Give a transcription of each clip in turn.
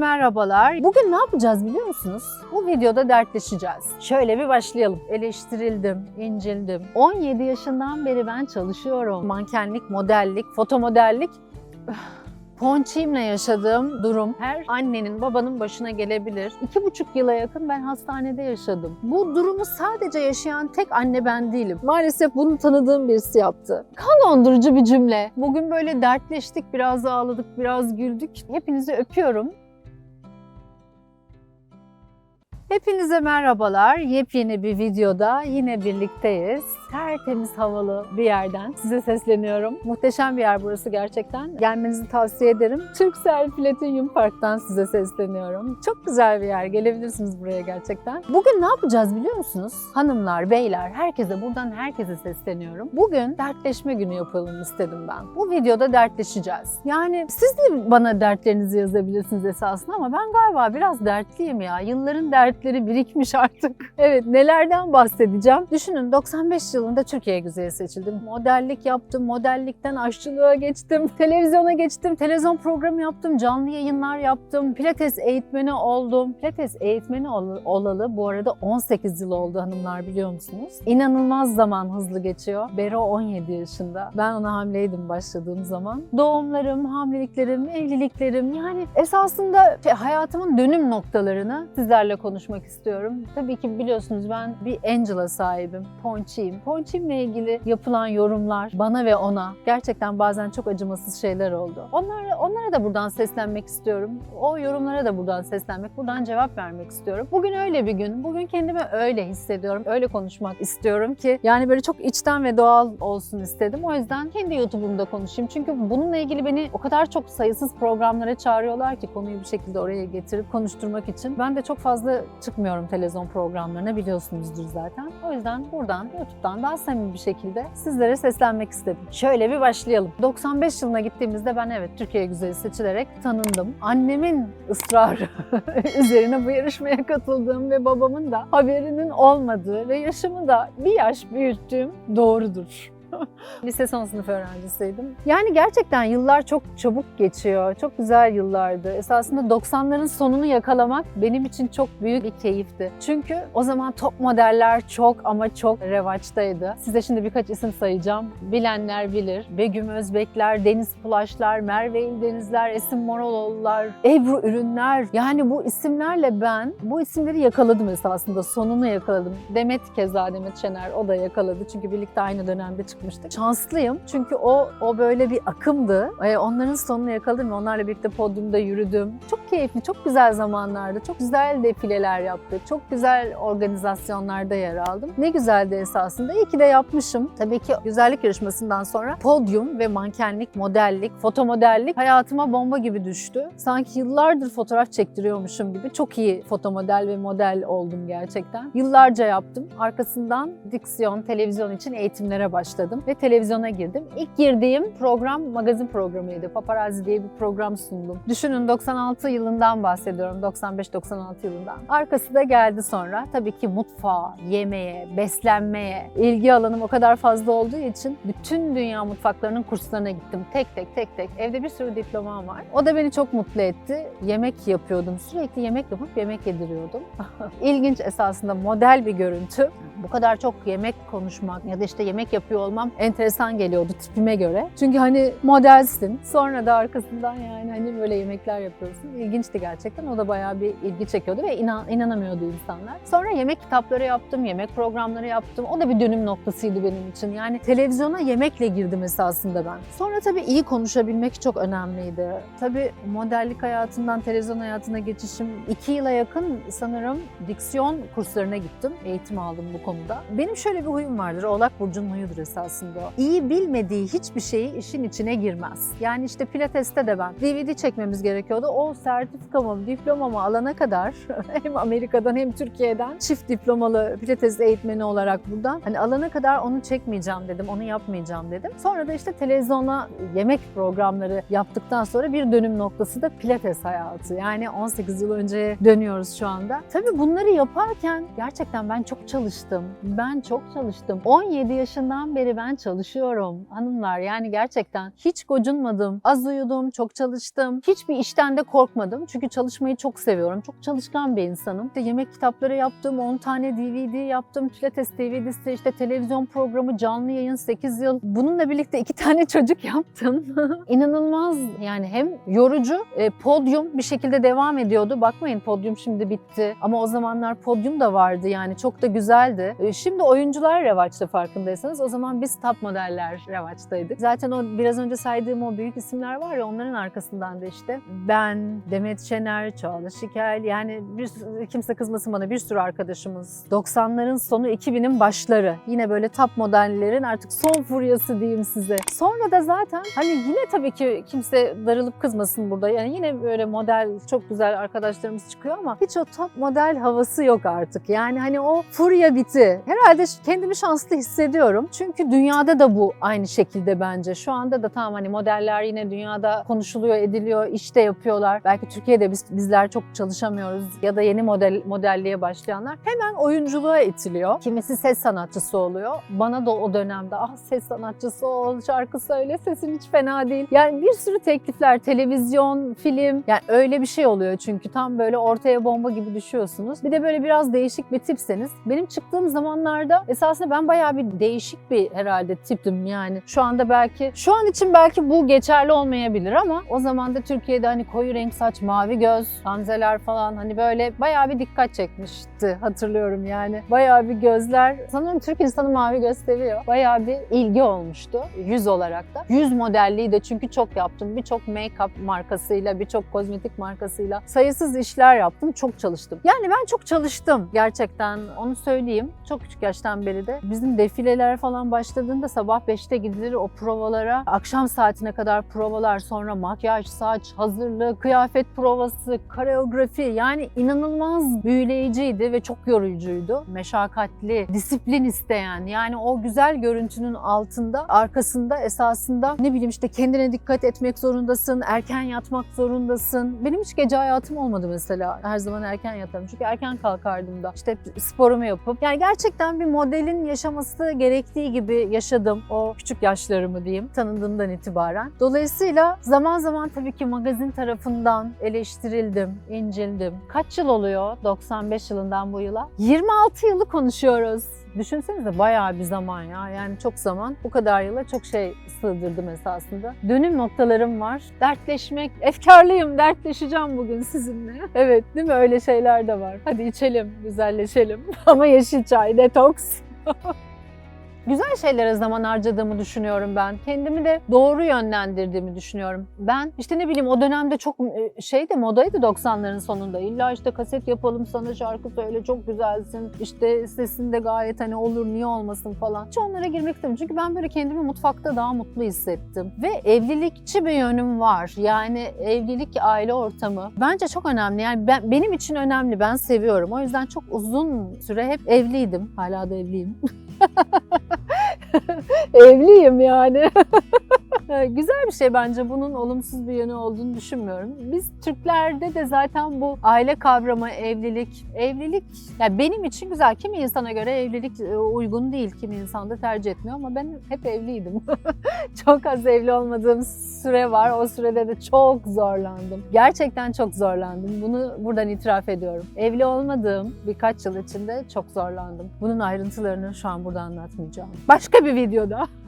Merhabalar. Bugün ne yapacağız biliyor musunuz? Bu videoda dertleşeceğiz. Şöyle bir başlayalım. Eleştirildim, incildim. 17 yaşından beri ben çalışıyorum. Mankenlik, modellik, fotomodellik. Ponçimle yaşadığım durum her annenin babanın başına gelebilir. İki buçuk yıla yakın ben hastanede yaşadım. Bu durumu sadece yaşayan tek anne ben değilim. Maalesef bunu tanıdığım birisi yaptı. Kan dondurucu bir cümle. Bugün böyle dertleştik, biraz ağladık, biraz güldük. Hepinizi öpüyorum. Hepinize merhabalar. Yepyeni bir videoda yine birlikteyiz. Tertemiz havalı bir yerden size sesleniyorum. Muhteşem bir yer burası gerçekten. Gelmenizi tavsiye ederim. Türksel Platinum Park'tan size sesleniyorum. Çok güzel bir yer. Gelebilirsiniz buraya gerçekten. Bugün ne yapacağız biliyor musunuz? Hanımlar, beyler, herkese buradan herkese sesleniyorum. Bugün dertleşme günü yapalım istedim ben. Bu videoda dertleşeceğiz. Yani siz de bana dertlerinizi yazabilirsiniz esasında ama ben galiba biraz dertliyim ya. Yılların dertleri birikmiş artık. Evet nelerden bahsedeceğim? Düşünün 95 yılında Türkiye güzeli seçildim. Modellik yaptım, modellikten aşçılığa geçtim, televizyona geçtim, televizyon programı yaptım, canlı yayınlar yaptım, pilates eğitmeni oldum. Pilates eğitmeni ol- olalı bu arada 18 yıl oldu hanımlar biliyor musunuz? İnanılmaz zaman hızlı geçiyor. Bero 17 yaşında. Ben ona hamileydim başladığım zaman. Doğumlarım, hamileliklerim, evliliklerim yani esasında şey, hayatımın dönüm noktalarını sizlerle konuşmak istiyorum. Tabii ki biliyorsunuz ben bir Angela sahibim. Ponçiyim. Ponçimle ilgili yapılan yorumlar bana ve ona gerçekten bazen çok acımasız şeyler oldu. Onlara, onlara da buradan seslenmek istiyorum. O yorumlara da buradan seslenmek, buradan cevap vermek istiyorum. Bugün öyle bir gün. Bugün kendimi öyle hissediyorum. Öyle konuşmak istiyorum ki yani böyle çok içten ve doğal olsun istedim. O yüzden kendi YouTube'umda konuşayım. Çünkü bununla ilgili beni o kadar çok sayısız programlara çağırıyorlar ki konuyu bir şekilde oraya getirip konuşturmak için. Ben de çok fazla çıkmıyorum televizyon programlarına biliyorsunuzdur zaten. O yüzden buradan YouTube'dan daha samimi bir şekilde sizlere seslenmek istedim. Şöyle bir başlayalım. 95 yılına gittiğimizde ben evet Türkiye Güzeli seçilerek tanındım. Annemin ısrarı üzerine bu yarışmaya katıldım ve babamın da haberinin olmadığı ve yaşımı da bir yaş büyüttüğüm doğrudur. Lise son sınıf öğrencisiydim. Yani gerçekten yıllar çok çabuk geçiyor. Çok güzel yıllardı. Esasında 90'ların sonunu yakalamak benim için çok büyük bir keyifti. Çünkü o zaman top modeller çok ama çok revaçtaydı. Size şimdi birkaç isim sayacağım. Bilenler bilir. Begüm Özbekler, Deniz Pulaşlar, Merve İldenizler, Esin Moraloğlu'lar, Ebru Ürünler. Yani bu isimlerle ben bu isimleri yakaladım esasında. Sonunu yakaladım. Demet keza Demet Şener o da yakaladı. Çünkü birlikte aynı dönemde çıkmıştık. Şanslıyım çünkü o o böyle bir akımdı. Ee, onların sonunu yakaladım ve onlarla birlikte podyumda yürüdüm. Çok keyifli, çok güzel zamanlardı. Çok güzel defileler yaptık. Çok güzel organizasyonlarda yer aldım. Ne güzeldi esasında. İyi ki de yapmışım. Tabii ki güzellik yarışmasından sonra podyum ve mankenlik, modellik, fotomodellik hayatıma bomba gibi düştü. Sanki yıllardır fotoğraf çektiriyormuşum gibi. Çok iyi fotomodel ve model oldum gerçekten. Yıllarca yaptım. Arkasından diksiyon, televizyon için eğitimlere başladım ve televizyona girdim. İlk girdiğim program magazin programıydı. Paparazzi diye bir program sundum. Düşünün 96 yılından bahsediyorum. 95-96 yılından. Arkası da geldi sonra. Tabii ki mutfağa, yemeğe, beslenmeye ilgi alanım o kadar fazla olduğu için bütün dünya mutfaklarının kurslarına gittim. Tek tek tek tek. Evde bir sürü diplomam var. O da beni çok mutlu etti. Yemek yapıyordum. Sürekli yemek yapıp yemek yediriyordum. İlginç esasında model bir görüntü. Bu kadar çok yemek konuşmak ya da işte yemek yapıyor olmam enteresan geliyordu tipime göre. Çünkü hani modelsin. Sonra da arkasından yani hani böyle yemekler yapıyorsun. İlginçti gerçekten. O da bayağı bir ilgi çekiyordu ve inan, inanamıyordu insanlar. Sonra yemek kitapları yaptım, yemek programları yaptım. O da bir dönüm noktasıydı benim için. Yani televizyona yemekle girdim esasında ben. Sonra tabii iyi konuşabilmek çok önemliydi. Tabii modellik hayatından televizyon hayatına geçişim iki yıla yakın sanırım diksiyon kurslarına gittim. Eğitim aldım bu konuda. Benim şöyle bir huyum vardır. Oğlak Burcu'nun huyudur esasında o. İyi bilmediği hiçbir şeyi işin içine girmez. Yani işte pilateste de ben DVD çekmemiz gerekiyordu. O sertifikamı, diplomamı alana kadar hem Amerika'dan hem Türkiye'den çift diplomalı pilates eğitmeni olarak buradan hani alana kadar onu çekmeyeceğim dedim, onu yapmayacağım dedim. Sonra da işte televizyona yemek programları yaptıktan sonra bir dönüm noktası da pilates hayatı. Yani 18 yıl önce dönüyoruz şu anda. Tabii bunları yaparken gerçekten ben çok çalıştım. Ben çok çalıştım. 17 yaşından beri ben çalışıyorum hanımlar. Yani gerçekten hiç gocunmadım. Az uyudum, çok çalıştım. Hiçbir işten de korkmadım. Çünkü çalışmayı çok seviyorum. Çok çalışkan bir insanım. İşte yemek kitapları yaptım, 10 tane DVD yaptım. Pilates DVD'si, işte televizyon programı, canlı yayın 8 yıl. Bununla birlikte iki tane çocuk yaptım. İnanılmaz yani hem yorucu, e, podyum bir şekilde devam ediyordu. Bakmayın podyum şimdi bitti. Ama o zamanlar podyum da vardı yani çok da güzeldi. E, şimdi oyuncular revaçta farkındaysanız. O zaman biz top modeller revaçtaydık. Zaten o biraz önce saydığım o büyük isimler var ya onların arkasından da işte ben, Demet Şener, Çağla Şikel yani bir kimse kızmasın bana bir sürü arkadaşımız. 90'ların sonu 2000'in başları. Yine böyle top modellerin artık son furyası diyeyim size. Sonra da zaten hani yine tabii ki kimse darılıp kızmasın burada. Yani yine böyle model çok güzel arkadaşlarımız çıkıyor ama hiç o top model havası yok artık. Yani hani o furya biti. Herhalde kendimi şanslı hissediyorum. Çünkü dünyada da bu aynı şekilde bence. Şu anda da tamam hani modeller yine dünyada konuşuluyor, ediliyor, işte yapıyorlar. Belki Türkiye'de biz, bizler çok çalışamıyoruz ya da yeni model modelliğe başlayanlar hemen oyunculuğa itiliyor. Kimisi ses sanatçısı oluyor. Bana da o dönemde ah ses sanatçısı ol, şarkı söyle, sesin hiç fena değil. Yani bir sürü teklifler, televizyon, film. Yani öyle bir şey oluyor çünkü tam böyle ortaya bomba gibi düşüyorsunuz. Bir de böyle biraz değişik bir tipseniz. Benim çıktığım zamanlarda esasında ben bayağı bir değişik bir herhalde tiptim yani. Şu anda belki, şu an için belki bu geçerli olmayabilir ama o zaman da Türkiye'de hani koyu renk saç, mavi göz, gamzeler falan hani böyle bayağı bir dikkat çekmişti hatırlıyorum yani. Bayağı bir gözler, sanırım Türk insanı mavi göz seviyor. Bayağı bir ilgi olmuştu yüz olarak da. Yüz modelliği de çünkü çok yaptım. Birçok make-up markasıyla, birçok kozmetik markasıyla sayısız işler yaptım. Çok çalıştım. Yani ben çok çalıştım gerçekten onu söyleyeyim. Çok küçük yaştan beri de. Bizim defileler falan başladığında sabah 5'te gidilir o provalara. Akşam saatine kadar provalar sonra makyaj, saç, hazırlık, kıyafet provası, koreografi yani inanılmaz büyüleyiciydi ve çok yorucuydu. Meşakkatli, disiplin isteyen yani o güzel görüntünün altında, arkasında esasında ne bileyim işte kendine dikkat etmek zorundasın, erken yatmak zorundasın. Benim hiç gece hayatım olmadı mesela. Her zaman erken yatarım çünkü erken kalkardım da. İşte sporumu yapıp yani gerçekten bir modelin yaşaması gerektiği gibi yaşadım o küçük yaşlarımı diyeyim tanındığımdan itibaren. Dolayısıyla zaman zaman tabii ki magazin tarafından eleştirildim, incildim. Kaç yıl oluyor 95 yılından bu yıla? 26 yılı konuşuyoruz. Düşünsenize bayağı bir zaman ya. Yani çok zaman. Bu kadar yıla çok şey sığdırdım esasında. Dönüm noktalarım var. Dertleşmek. Efkarlıyım. Dertleşeceğim bugün sizinle. Evet değil mi? Öyle şeyler de var. Hadi içelim. Güzelleşelim. Ama yeşil çay. Detoks. Güzel şeylere zaman harcadığımı düşünüyorum ben. Kendimi de doğru yönlendirdiğimi düşünüyorum. Ben işte ne bileyim o dönemde çok e, şeydi modaydı 90'ların sonunda. İlla işte kaset yapalım sana şarkı söyle çok güzelsin. İşte sesin de gayet hani olur niye olmasın falan. Hiç onlara girmek istemiyorum. Çünkü ben böyle kendimi mutfakta daha mutlu hissettim. Ve evlilikçi bir yönüm var. Yani evlilik, aile ortamı bence çok önemli. Yani ben, benim için önemli. Ben seviyorum. O yüzden çok uzun süre hep evliydim. Hala da evliyim. Evliyim yani. Güzel bir şey bence. Bunun olumsuz bir yönü olduğunu düşünmüyorum. Biz Türklerde de zaten bu aile kavramı, evlilik, evlilik yani benim için güzel. Kimi insana göre evlilik e, uygun değil. Kimi insan da tercih etmiyor ama ben hep evliydim. çok az evli olmadığım süre var. O sürede de çok zorlandım. Gerçekten çok zorlandım. Bunu buradan itiraf ediyorum. Evli olmadığım birkaç yıl içinde çok zorlandım. Bunun ayrıntılarını şu an burada anlatmayacağım. Başka bir videoda.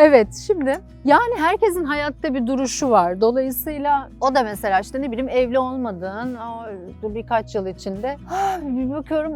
Evet şimdi yani herkesin hayatta bir duruşu var. Dolayısıyla o da mesela işte ne bileyim evli olmadığın o birkaç yıl içinde "Ah, bir bakıyorum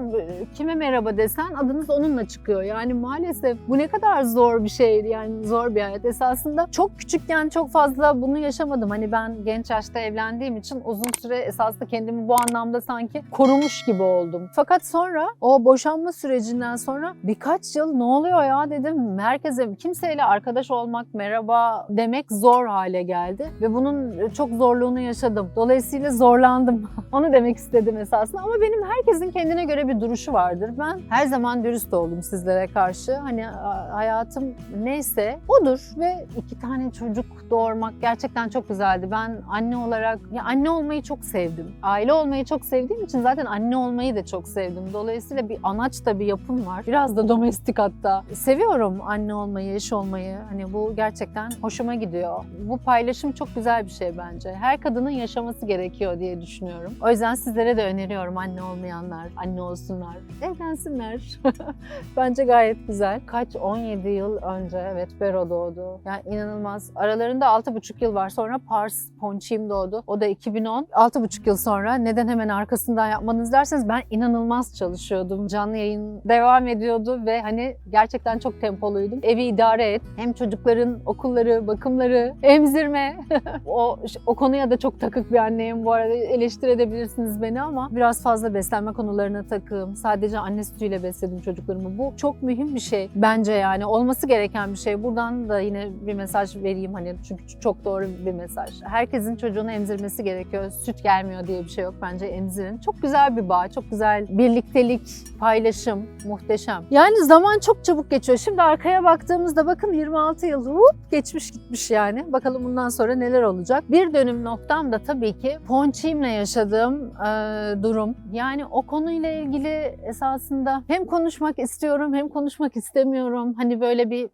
kime merhaba desen adınız onunla çıkıyor. Yani maalesef bu ne kadar zor bir şey yani zor bir hayat. Esasında çok küçükken çok fazla bunu yaşamadım. Hani ben genç yaşta evlendiğim için uzun süre esasında kendimi bu anlamda sanki korumuş gibi oldum. Fakat sonra o boşanma sürecinden sonra birkaç yıl ne oluyor ya dedim. Herkese kimseyle arkadaş arkadaş olmak, merhaba demek zor hale geldi. Ve bunun çok zorluğunu yaşadım. Dolayısıyla zorlandım. Onu demek istedim esasında. Ama benim herkesin kendine göre bir duruşu vardır. Ben her zaman dürüst oldum sizlere karşı. Hani hayatım neyse odur ve iki tane çocuk doğurmak gerçekten çok güzeldi. Ben anne olarak ya anne olmayı çok sevdim. Aile olmayı çok sevdiğim için zaten anne olmayı da çok sevdim. Dolayısıyla bir anaç da bir yapım var. Biraz da domestik hatta. Seviyorum anne olmayı, eş olmayı. Hani bu gerçekten hoşuma gidiyor. Bu paylaşım çok güzel bir şey bence. Her kadının yaşaması gerekiyor diye düşünüyorum. O yüzden sizlere de öneriyorum anne olmayanlar, anne olsunlar, evlensinler. bence gayet güzel. Kaç 17 yıl önce evet Bero doğdu. Yani inanılmaz. Aralarında 6,5 yıl var. Sonra Pars Ponçim doğdu. O da 2010. 6,5 yıl sonra neden hemen arkasından yapmanız derseniz ben inanılmaz çalışıyordum. Canlı yayın devam ediyordu ve hani gerçekten çok tempoluydum. Evi idare et. Hem çocukların okulları, bakımları, emzirme. o o konuya da çok takık bir anneyim bu arada. Eleştirebilirsiniz beni ama biraz fazla beslenme konularına takığım. Sadece anne sütüyle besledim çocuklarımı. Bu çok mühim bir şey bence yani. Olması gereken bir şey. Buradan da yine bir mesaj vereyim hani çünkü çok doğru bir mesaj. Herkesin çocuğunu emzirmesi gerekiyor. Süt gelmiyor diye bir şey yok bence emzirin. Çok güzel bir bağ, çok güzel birliktelik, paylaşım, muhteşem. Yani zaman çok çabuk geçiyor. Şimdi arkaya baktığımızda bakın 26 yıl hop geçmiş gitmiş yani. Bakalım bundan sonra neler olacak. Bir dönüm noktam da tabii ki ponçimle yaşadığım e, durum. Yani o konuyla ilgili esasında hem konuşmak istiyorum hem konuşmak istemiyorum. Hani böyle bir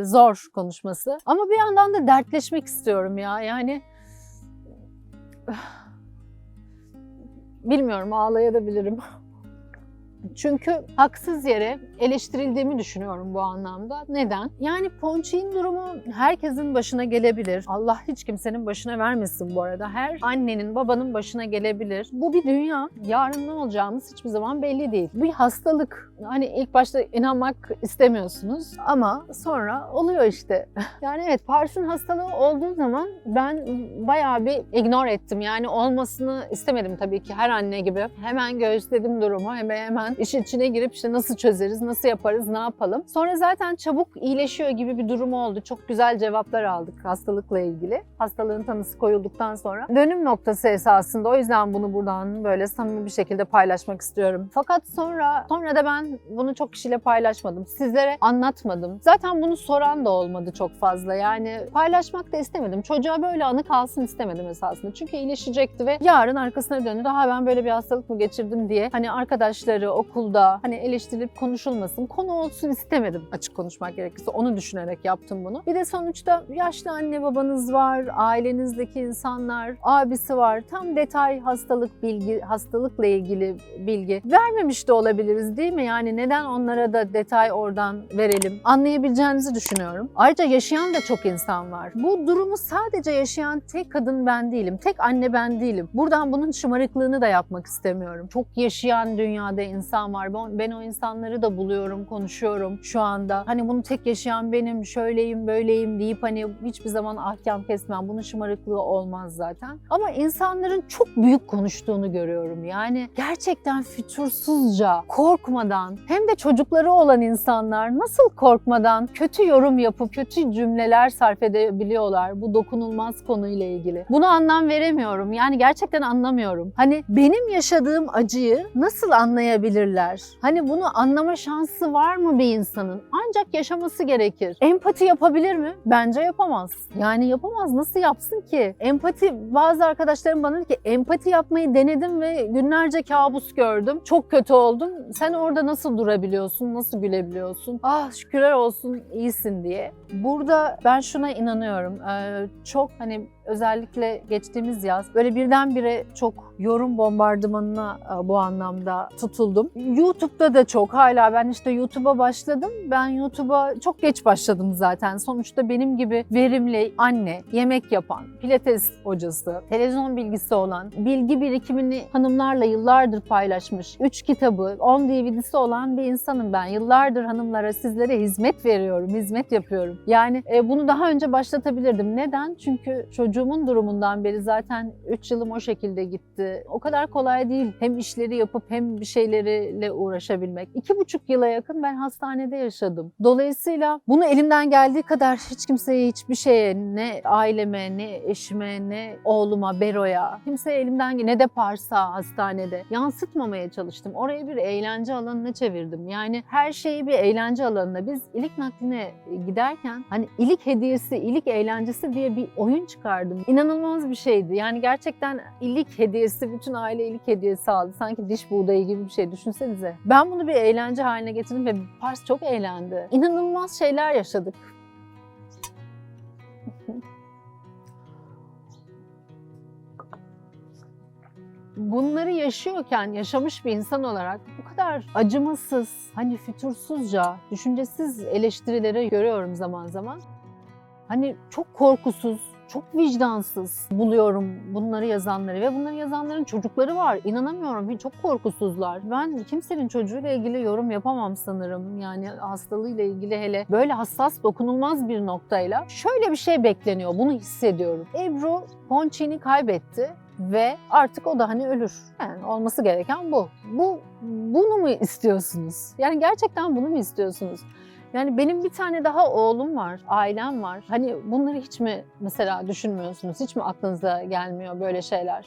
e, zor konuşması. Ama bir yandan da dertleşmek istiyorum ya. Yani bilmiyorum ağlayabilirim. Çünkü haksız yere eleştirildiğimi düşünüyorum bu anlamda. Neden? Yani Ponçik'in durumu herkesin başına gelebilir. Allah hiç kimsenin başına vermesin bu arada. Her annenin, babanın başına gelebilir. Bu bir dünya. Yarın ne olacağımız hiçbir zaman belli değil. Bir hastalık. Hani ilk başta inanmak istemiyorsunuz ama sonra oluyor işte. Yani evet Pars'ın hastalığı olduğu zaman ben bayağı bir ignore ettim. Yani olmasını istemedim tabii ki her anne gibi. Hemen göğüsledim durumu. Hemen hemen işin içine girip işte nasıl çözeriz, nasıl yaparız, ne yapalım. Sonra zaten çabuk iyileşiyor gibi bir durum oldu. Çok güzel cevaplar aldık hastalıkla ilgili. Hastalığın tanısı koyulduktan sonra. Dönüm noktası esasında. O yüzden bunu buradan böyle samimi bir şekilde paylaşmak istiyorum. Fakat sonra sonra da ben bunu çok kişiyle paylaşmadım. Sizlere anlatmadım. Zaten bunu soran da olmadı çok fazla. Yani paylaşmak da istemedim. Çocuğa böyle anı kalsın istemedim esasında. Çünkü iyileşecekti ve yarın arkasına döndü. Daha ben böyle bir hastalık mı geçirdim diye hani arkadaşları, okulda hani eleştirilip konuşulmasın. Konu olsun istemedim açık konuşmak gerekirse. Onu düşünerek yaptım bunu. Bir de sonuçta yaşlı anne babanız var, ailenizdeki insanlar, abisi var. Tam detay hastalık bilgi, hastalıkla ilgili bilgi vermemiş de olabiliriz değil mi? Yani neden onlara da detay oradan verelim? Anlayabileceğinizi düşünüyorum. Ayrıca yaşayan da çok insan var. Bu durumu sadece yaşayan tek kadın ben değilim. Tek anne ben değilim. Buradan bunun şımarıklığını da yapmak istemiyorum. Çok yaşayan dünyada insan var. Ben, o insanları da buluyorum, konuşuyorum şu anda. Hani bunu tek yaşayan benim, şöyleyim, böyleyim deyip hani hiçbir zaman ahkam kesmem. Bunun şımarıklığı olmaz zaten. Ama insanların çok büyük konuştuğunu görüyorum. Yani gerçekten fütursuzca, korkmadan hem de çocukları olan insanlar nasıl korkmadan kötü yorum yapıp kötü cümleler sarf edebiliyorlar bu dokunulmaz konuyla ilgili. Bunu anlam veremiyorum. Yani gerçekten anlamıyorum. Hani benim yaşadığım acıyı nasıl anlayabilirler? Hani bunu anlama şansı var mı bir insanın? Ancak yaşaması gerekir. Empati yapabilir mi? Bence yapamaz. Yani yapamaz. Nasıl yapsın ki? Empati bazı arkadaşlarım bana dedi ki empati yapmayı denedim ve günlerce kabus gördüm. Çok kötü oldum. Sen orada nasıl durabiliyorsun? Nasıl gülebiliyorsun? Ah şükürler olsun iyisin diye. Burada ben şuna inanıyorum. Ee, çok hani özellikle geçtiğimiz yaz böyle birdenbire çok yorum bombardımanına e, bu anlamda tutuldum. YouTube'da da çok hala ben işte YouTube'a başladım. Ben YouTube'a çok geç başladım zaten. Sonuçta benim gibi verimli anne, yemek yapan, pilates hocası, televizyon bilgisi olan, bilgi birikimini hanımlarla yıllardır paylaşmış, 3 kitabı, 10 DVD'si olan bir insanım ben. Yıllardır hanımlara, sizlere hizmet veriyorum, hizmet yapıyorum. Yani e, bunu daha önce başlatabilirdim. Neden? Çünkü çocuğum çocuğumun durumundan beri zaten 3 yılım o şekilde gitti. O kadar kolay değil hem işleri yapıp hem bir şeyleriyle uğraşabilmek. İki buçuk yıla yakın ben hastanede yaşadım. Dolayısıyla bunu elimden geldiği kadar hiç kimseye hiçbir şeye ne aileme ne eşime ne oğluma Bero'ya kimseye elimden ne de Pars'a hastanede yansıtmamaya çalıştım. Orayı bir eğlence alanına çevirdim. Yani her şeyi bir eğlence alanına. Biz ilik nakline giderken hani ilik hediyesi, ilik eğlencesi diye bir oyun çıkardım. İnanılmaz bir şeydi. Yani gerçekten ilik hediyesi, bütün aile ilik hediyesi aldı. Sanki diş buğdayı gibi bir şey düşünsenize. Ben bunu bir eğlence haline getirdim ve Pars çok eğlendi. İnanılmaz şeyler yaşadık. bunları yaşıyorken yaşamış bir insan olarak bu kadar acımasız, hani fütursuzca, düşüncesiz eleştirileri görüyorum zaman zaman. Hani çok korkusuz, çok vicdansız buluyorum bunları yazanları ve bunları yazanların çocukları var. İnanamıyorum. Çok korkusuzlar. Ben kimsenin çocuğuyla ilgili yorum yapamam sanırım. Yani hastalığıyla ilgili hele böyle hassas, dokunulmaz bir noktayla. Şöyle bir şey bekleniyor. Bunu hissediyorum. Ebru Ponçi'ni kaybetti ve artık o da hani ölür. Yani olması gereken bu. Bu bunu mu istiyorsunuz? Yani gerçekten bunu mu istiyorsunuz? Yani benim bir tane daha oğlum var, ailem var. Hani bunları hiç mi mesela düşünmüyorsunuz? Hiç mi aklınıza gelmiyor böyle şeyler?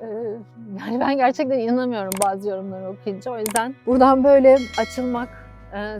Ee, yani ben gerçekten inanamıyorum bazı yorumları okuyunca. O yüzden buradan böyle açılmak,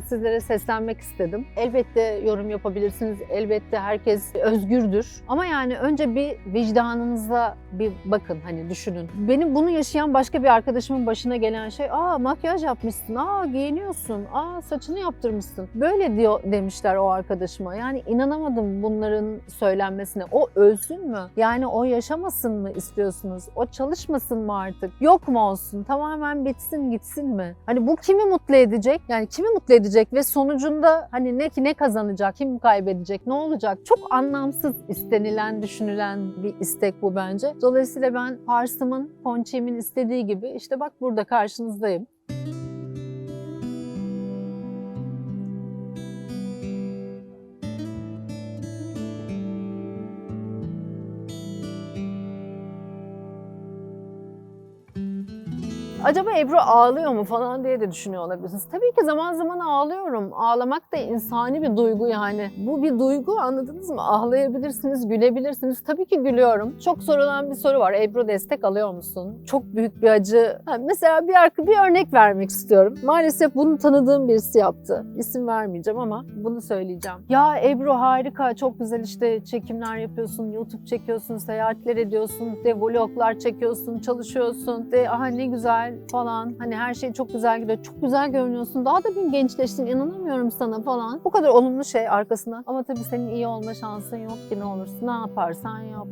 sizlere seslenmek istedim. Elbette yorum yapabilirsiniz. Elbette herkes özgürdür. Ama yani önce bir vicdanınıza bir bakın hani düşünün. Benim bunu yaşayan başka bir arkadaşımın başına gelen şey aa makyaj yapmışsın, aa giyiniyorsun, aa saçını yaptırmışsın. Böyle diyor demişler o arkadaşıma. Yani inanamadım bunların söylenmesine. O ölsün mü? Yani o yaşamasın mı istiyorsunuz? O çalışmasın mı artık? Yok mu olsun? Tamamen bitsin gitsin mi? Hani bu kimi mutlu edecek? Yani kimi mutlu edecek ve sonucunda hani ne ki ne kazanacak, kim kaybedecek, ne olacak? Çok anlamsız istenilen, düşünülen bir istek bu bence. Dolayısıyla ben Pars'ımın, Ponçi'min istediği gibi işte bak burada karşınızdayım. Acaba Ebru ağlıyor mu falan diye de düşünüyor olabilirsiniz. Tabii ki zaman zaman ağlıyorum. Ağlamak da insani bir duygu yani. Bu bir duygu anladınız mı? Ağlayabilirsiniz, gülebilirsiniz. Tabii ki gülüyorum. Çok sorulan bir soru var. Ebru destek alıyor musun? Çok büyük bir acı. Ha, mesela bir, arka- bir örnek vermek istiyorum. Maalesef bunu tanıdığım birisi yaptı. İsim vermeyeceğim ama bunu söyleyeceğim. Ya Ebru harika, çok güzel işte çekimler yapıyorsun, YouTube çekiyorsun, seyahatler ediyorsun, de vloglar çekiyorsun, çalışıyorsun, de aha ne güzel falan. Hani her şey çok güzel gidiyor. Çok güzel görünüyorsun. Daha da bir gençleştin. inanamıyorum sana falan. Bu kadar olumlu şey arkasından. Ama tabii senin iyi olma şansın yok ki ne olursun. Ne yaparsan yap.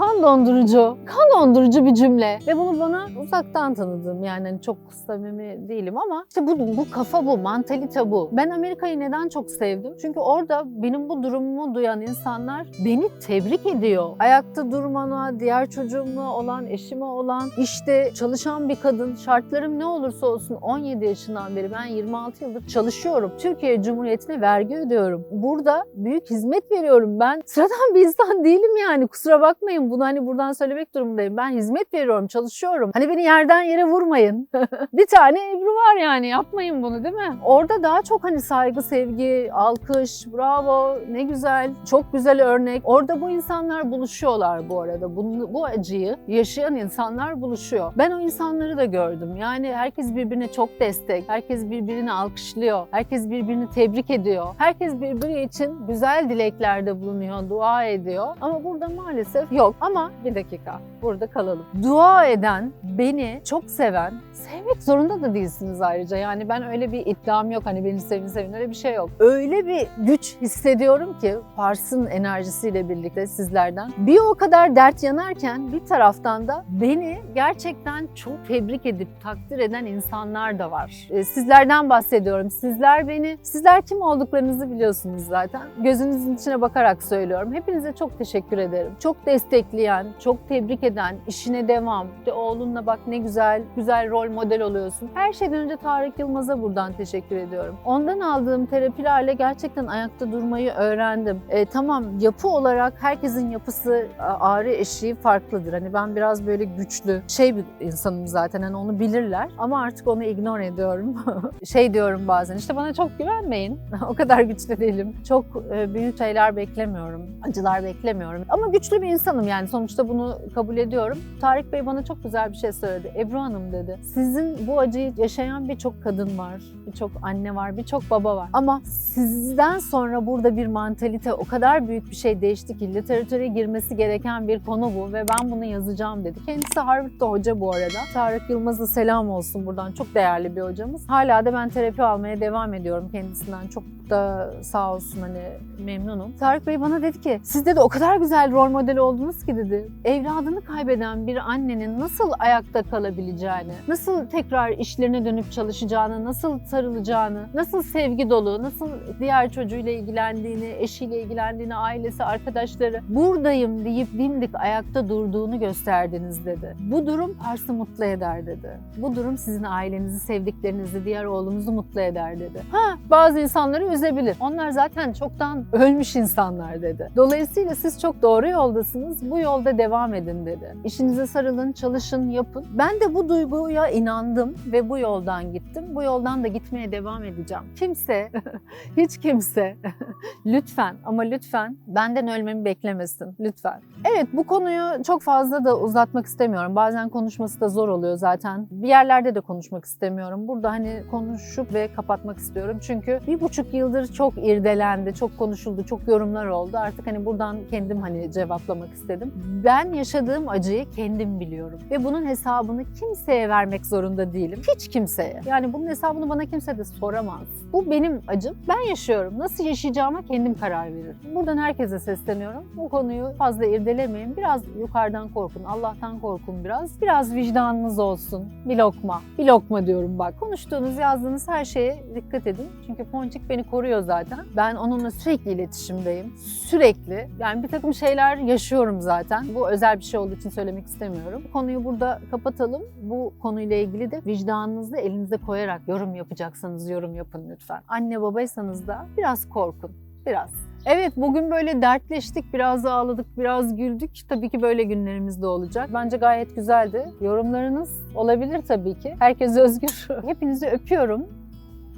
Kan dondurucu, kan dondurucu bir cümle. Ve bunu bana uzaktan tanıdım. Yani hani çok samimi değilim ama işte bu, bu kafa bu, mantalite bu. Ben Amerika'yı neden çok sevdim? Çünkü orada benim bu durumumu duyan insanlar beni tebrik ediyor. Ayakta durmana, diğer çocuğumla olan, eşime olan, işte çalışan bir kadın, şartlarım ne olursa olsun 17 yaşından beri ben 26 yıldır çalışıyorum. Türkiye Cumhuriyeti'ne vergi ödüyorum. Burada büyük hizmet veriyorum. Ben sıradan bir insan değilim yani kusura bakmayın bunu hani buradan söylemek durumundayım. Ben hizmet veriyorum, çalışıyorum. Hani beni yerden yere vurmayın. bir tane Ebru var yani yapmayın bunu değil mi? Orada daha çok hani saygı, sevgi, alkış, bravo, ne güzel, çok güzel örnek. Orada bu insanlar buluşuyorlar bu arada. Bunu, bu acıyı yaşayan insanlar buluşuyor. Ben o insanları da gördüm. Yani herkes birbirine çok destek, herkes birbirini alkışlıyor, herkes birbirini tebrik ediyor. Herkes birbiri için güzel dileklerde bulunuyor, dua ediyor. Ama burada maalesef yok. Ama bir dakika burada kalalım. Dua eden, beni çok seven, sevmek zorunda da değilsiniz ayrıca. Yani ben öyle bir iddiam yok hani beni sevin sevin öyle bir şey yok. Öyle bir güç hissediyorum ki Pars'ın enerjisiyle birlikte sizlerden. Bir o kadar dert yanarken bir taraftan da beni gerçekten çok tebrik edip takdir eden insanlar da var. Ee, Sizlerden bahsediyorum. Sizler beni, sizler kim olduklarınızı biliyorsunuz zaten. Gözünüzün içine bakarak söylüyorum. Hepinize çok teşekkür ederim. Çok destek destekleyen, çok tebrik eden, işine devam, işte oğlunla bak ne güzel, güzel rol model oluyorsun. Her şeyden önce Tarık Yılmaz'a buradan teşekkür ediyorum. Ondan aldığım terapilerle gerçekten ayakta durmayı öğrendim. E, tamam yapı olarak herkesin yapısı ağrı eşiği farklıdır. Hani ben biraz böyle güçlü şey bir insanım zaten hani onu bilirler ama artık onu ignore ediyorum. şey diyorum bazen işte bana çok güvenmeyin. o kadar güçlü değilim. Çok e, büyük şeyler beklemiyorum. Acılar beklemiyorum. Ama güçlü bir insanım yani sonuçta bunu kabul ediyorum. Tarık Bey bana çok güzel bir şey söyledi. Ebru Hanım dedi. Sizin bu acıyı yaşayan birçok kadın var. Birçok anne var. Birçok baba var. Ama sizden sonra burada bir mantalite o kadar büyük bir şey değişti ki literatüre girmesi gereken bir konu bu ve ben bunu yazacağım dedi. Kendisi Harvard'da hoca bu arada. Tarık Yılmaz'a selam olsun buradan. Çok değerli bir hocamız. Hala da ben terapi almaya devam ediyorum kendisinden. Çok da sağ olsun hani memnunum. Tarık Bey bana dedi ki siz de o kadar güzel rol model oldunuz ki dedi. Evladını kaybeden bir annenin nasıl ayakta kalabileceğini, nasıl tekrar işlerine dönüp çalışacağını, nasıl sarılacağını, nasıl sevgi dolu, nasıl diğer çocuğuyla ilgilendiğini, eşiyle ilgilendiğini, ailesi, arkadaşları buradayım deyip dimdik ayakta durduğunu gösterdiniz dedi. Bu durum Pars'ı mutlu eder dedi. Bu durum sizin ailenizi, sevdiklerinizi, diğer oğlunuzu mutlu eder dedi. Ha bazı insanları üzebilir. Onlar zaten çoktan ölmüş insanlar dedi. Dolayısıyla siz çok doğru yoldasınız. Bu yolda devam edin dedi. İşinize sarılın, çalışın, yapın. Ben de bu duyguya inandım ve bu yoldan gittim. Bu yoldan da gitmeye devam edeceğim. Kimse, hiç kimse lütfen ama lütfen benden ölmemi beklemesin. Lütfen. Evet bu konuyu çok fazla da uzatmak istemiyorum. Bazen konuşması da zor oluyor zaten. Bir yerlerde de konuşmak istemiyorum. Burada hani konuşup ve kapatmak istiyorum. Çünkü bir buçuk yıldır çok irdelendi, çok konuşuldu, çok yorumlar oldu. Artık hani buradan kendim hani cevaplamak istedim. Ben yaşadığım acıyı kendim biliyorum. Ve bunun hesabını kimseye vermek zorunda değilim. Hiç kimseye. Yani bunun hesabını bana kimse de soramaz. Bu benim acım. Ben yaşıyorum. Nasıl yaşayacağıma kendim karar veririm. Buradan herkese sesleniyorum. Bu konuyu fazla irdelemeyin. Biraz yukarıdan korkun. Allah'tan korkun biraz. Biraz vicdanınız olsun. Bir lokma. Bir lokma diyorum bak. Konuştuğunuz, yazdığınız her şeye dikkat edin. Çünkü Ponçik beni koruyor zaten. Ben onunla sürekli iletişimdeyim. Sürekli. Yani bir takım şeyler yaşıyorum zaten. Bu özel bir şey olduğu için söylemek istemiyorum. Konuyu burada kapatalım. Bu konuyla ilgili de vicdanınızı elinize koyarak yorum yapacaksanız yorum yapın lütfen. Anne babaysanız da biraz korkun. Biraz. Evet bugün böyle dertleştik, biraz ağladık, biraz güldük. Tabii ki böyle günlerimiz de olacak. Bence gayet güzeldi. Yorumlarınız olabilir tabii ki. Herkes özgür. Hepinizi öpüyorum.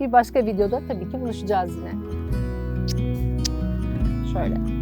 Bir başka videoda tabii ki buluşacağız yine. Şöyle.